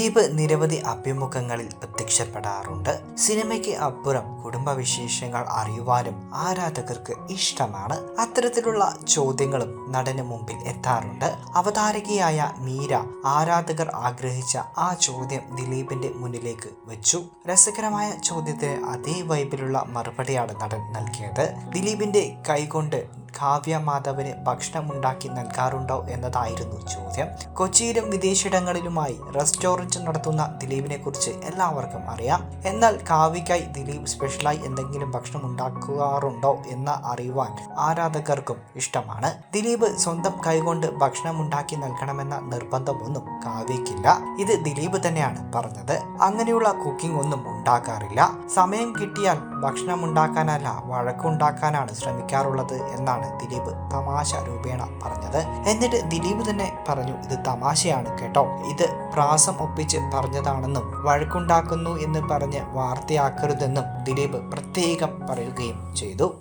ദിലീപ് നിരവധി അഭിമുഖങ്ങളിൽ പ്രത്യക്ഷപ്പെടാറുണ്ട്. സിനിമയ്ക്ക് അപ്പുറം കുടുംബവിശേഷങ്ങൾ അറിയുവാനും ആരാധകർക്ക് ഇഷ്ടമാണ്. അത്തരത്തിലുള്ള ചോദ്യങ്ങളും നടന് മുമ്പിൽ എത്താറുണ്ട്. അവതാരകയായ മീര ആരാധകർ ആഗ്രഹിച്ച ആ ചോദ്യം ദിലീപിന്റെ മുന്നിലേക്ക് വെച്ചു. രസകരമായ ചോദ്യത്തിന് അതേ വൈബിലുള്ള മറുപടിയാണ് നടൻ നൽകിയത്. ദിലീപിന്റെ കൈകൊണ്ട് കാവ്യ മാധവന് ഭക്ഷണമുണ്ടാക്കി നൽകാറുണ്ടോ എന്നതായിരുന്നു ചോദ്യം. കൊച്ചിയിലും വിദേശിടങ്ങളിലുമായി റെസ്റ്റോറന്റ് നടത്തുന്ന ദിലീപിനെ കുറിച്ച് എല്ലാവർക്കും അറിയാം. എന്നാൽ കാവ്യയ്ക്കായി ദിലീപ് സ്പെഷ്യലായി എന്തെങ്കിലും ഭക്ഷണം ഉണ്ടാക്കാറുണ്ടോ എന്ന് അറിയുവാൻ ആരാധകർക്കും ഇഷ്ടമാണ്. ദിലീപ് സ്വന്തം കൈകൊണ്ട് ഭക്ഷണം ഉണ്ടാക്കി നൽകണമെന്ന നിർബന്ധമൊന്നും കാവ്യയ്ക്കില്ല. ഇത് ദിലീപ് തന്നെയാണ് പറഞ്ഞത്. അങ്ങനെയുള്ള കുക്കിംഗ് ഒന്നും ഉണ്ടാക്കാറില്ല. സമയം കിട്ടിയാൽ ഭക്ഷണം ഉണ്ടാക്കാനല്ല വഴക്കുണ്ടാക്കാനാണ് ശ്രമിക്കാറുള്ളത് എന്നാണ് ദിലീപ് തമാശ രൂപേണ പറഞ്ഞത്. എന്നിട്ട് ദിലീപ് തന്നെ പറഞ്ഞു ഇത് തമാശയാണ് കേട്ടോ. ഇത് പ്രാസം ഒപ്പിച്ച് പറഞ്ഞതാണെന്നും വഴക്കുണ്ടാക്കുന്നു എന്ന് പറഞ്ഞ് വാർത്തയാക്കരുതെന്നും ദിലീപ് പ്രത്യേകം പറയുകയും ചെയ്തു.